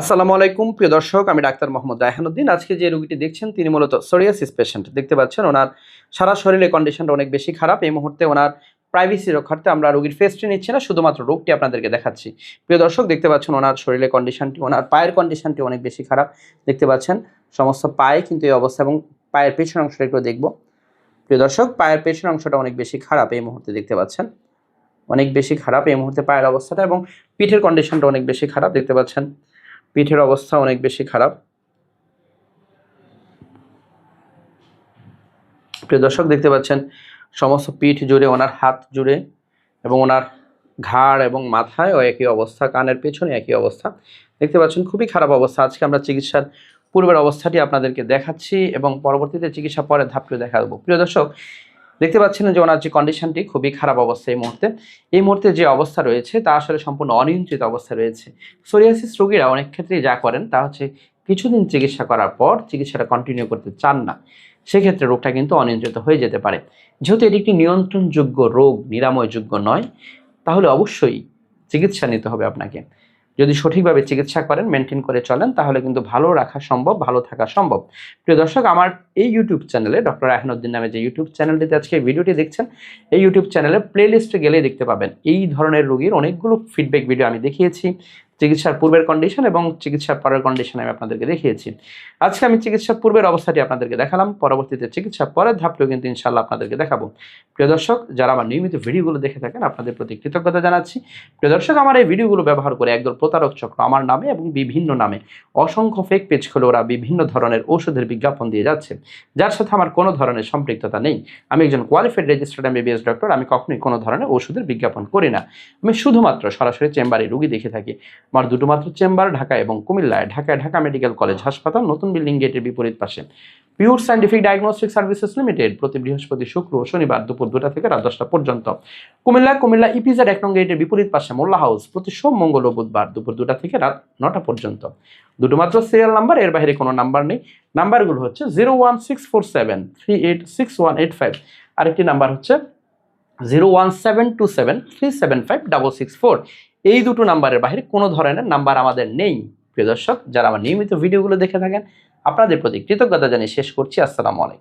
আসসালামু আলাইকুম, প্রিয় দর্শক, আমি ডাক্তার মোহাম্মদ রায়হানুদ্দিন। আজকে যে রোগীটি দেখছেন, তিনি মূলত সোরিয়াসিস পেশেন্ট। দেখতে পাচ্ছেন, ওনার সারা শরীরে কন্ডিশনটা অনেক বেশি খারাপ। এই মুহূর্তে ওনার প্রাইভেসি রক্ষার্থে আমরা রোগীর ফেসটি নিচ্ছি না, শুধুমাত্র রোগটি আপনাদেরকে দেখাচ্ছি। প্রিয় দর্শক, দেখতে পাচ্ছেন, ওনার শরীরে কন্ডিশনটি ওনার পায়ের কন্ডিশনটি অনেক বেশি খারাপ। দেখতে পাচ্ছেন, সমস্ত পায়ে কিন্তু এই অবস্থা এবং পায়ের পেছনের অংশটা একটু দেখব। প্রিয় দর্শক, পায়ের পেছনের অংশটা অনেক বেশি খারাপ এই মুহূর্তে দেখতে পাচ্ছেন। অনেক বেশি খারাপ এই মুহূর্তে পায়ের অবস্থাটা এবং পিঠের কন্ডিশনটা অনেক বেশি খারাপ। দেখতে পাচ্ছেন পিঠের অবস্থা অনেক বেশি খারাপ। প্রিয় দর্শক, দেখতে পাচ্ছেন, সমস্ত পিঠ জুড়ে, ওনার হাত জুড়ে এবং ওনার ঘাড় এবং মাথায় ও একই অবস্থা, কানের পেছনে একই অবস্থা। দেখতে পাচ্ছেন, খুবই খারাপ অবস্থা। আজকে আমরা চিকিৎসার পূর্বের অবস্থাটি আপনাদেরকে দেখাচ্ছি এবং পরবর্তীতে চিকিৎসা পরে ধাপটিও দেখা দেবো প্রিয় দর্শক দেখতে পাচ্ছেন যে ওনার যে কন্ডিশনটি খুবই খারাপ অবস্থা এই মুহূর্তে। এই মুহূর্তে যে অবস্থা রয়েছে, তা আসলে সম্পূর্ণ অনিয়ন্ত্রিত অবস্থা রয়েছে। সোরিয়াসিস রোগীরা অনেক ক্ষেত্রেই যা করেন, তা হচ্ছে কিছুদিন চিকিৎসা করার পর চিকিৎসাটা কন্টিনিউ করতে চান না। সেক্ষেত্রে রোগটা কিন্তু অনিয়ন্ত্রিত হয়ে যেতে পারে। যেহেতু এটি একটি নিয়ন্ত্রণযোগ্য রোগ, নিরাময়যোগ্য নয়, তাহলে অবশ্যই চিকিৎসা নিতে হবে আপনাকে। যদি সঠিকভাবে চিকিৎসা করেন মেনটেন করে চলেন, তাহলে কিন্তু ভালো রাখা সম্ভব, ভালো থাকা সম্ভব। প্রিয় দর্শক, আমার এই ইউটিউব চ্যানেলে ডক্টর রায়হানুদ্দিন নামে যে ইউটিউব চ্যানেলটিতে আজকে ভিডিওটি দেখছেন, এই ইউটিউব চ্যানেলে প্লে লিস্টে গেলেই দেখতে পাবেন। এই ধরনের রোগীর অনেকগুলো ফিডব্যাক ভিডিও আমি দেখিয়েছি, চিকিৎসার পূর্বের কন্ডিশন এবং চিকিৎসার পরের কন্ডিশন আমি আপনাদেরকে দেখিয়েছি। আজকে আমি চিকিৎসার পূর্বের অবস্থাটি আপনাদেরকে দেখালাম, পরবর্তীতে চিকিৎসা পরের ধাপটিও কিন্তু ইনশাল্লাহ আপনাদেরকে দেখাবো। প্রিয় দর্শক, যারা আমার নিয়মিত ভিডিওগুলো দেখে থাকেন, আপনাদের প্রতি কৃতজ্ঞতা জানাচ্ছি। প্রিয় দর্শক, আমার এই ভিডিওগুলো ব্যবহার করে একদল প্রতারক চক্র আমার নামে এবং বিভিন্ন নামে অসংখ্য ফেক পেজ খুলে ওরা বিভিন্ন ধরনের ঔষধের বিজ্ঞাপন দিয়ে যাচ্ছে। যার সাথে আমার কোনো ধরনের সম্পৃক্ততা নেই। আমি একজন কোয়ালিফাইড রেজিস্টার্ড এমবিবিএস ডক্টর আমি কখনোই কোনো ধরনের ওষুধের বিজ্ঞাপন করি না। আমি শুধুমাত্র সরাসরি চেম্বারে রুগী দেখে থাকি। আমার দুটো মাত্র চেম্বার, ঢাকা এবং কুমিল্লায়। ঢাকায় ঢাকা মেডিকেল কলেজ হাসপাতাল, নতুন বিল্ডিং গেটের বিপরীত পাশে। Pure scientific diagnostic services limited প্রতি বৃহস্পতি, শুক্র, শনিবার দুপুর দুটা থেকে রাত দশটা পর্যন্ত। কুমিল্লা কুমিল্লা ইপিজেড এক নং গেটের বিপরীত পাশে মোল্লা হাউস। প্রতি সোম, মঙ্গল ও বুধবার দুপুর দুটা থেকে রাত নটা পর্যন্ত। দুটো মাত্র সিরিয়াল নাম্বার এর বাইরে কোনো নাম্বার নেই। নাম্বারগুলো হচ্ছে zero one six four seven three eight six one eight five আরেকটি নাম্বার হচ্ছে zero one seven two seven three seven five double six four এই দুটো নাম্বারের বাইরে কোনো ধরনের নাম্বার আমাদের নেই। প্রিয় দর্শক, যারা আমার নিয়মিত ভিডিওগুলো দেখে থাকেন আপনাদের প্রতি কৃতজ্ঞতা জানিয়ে শেষ করছি। আসসালামু আলাইকুম।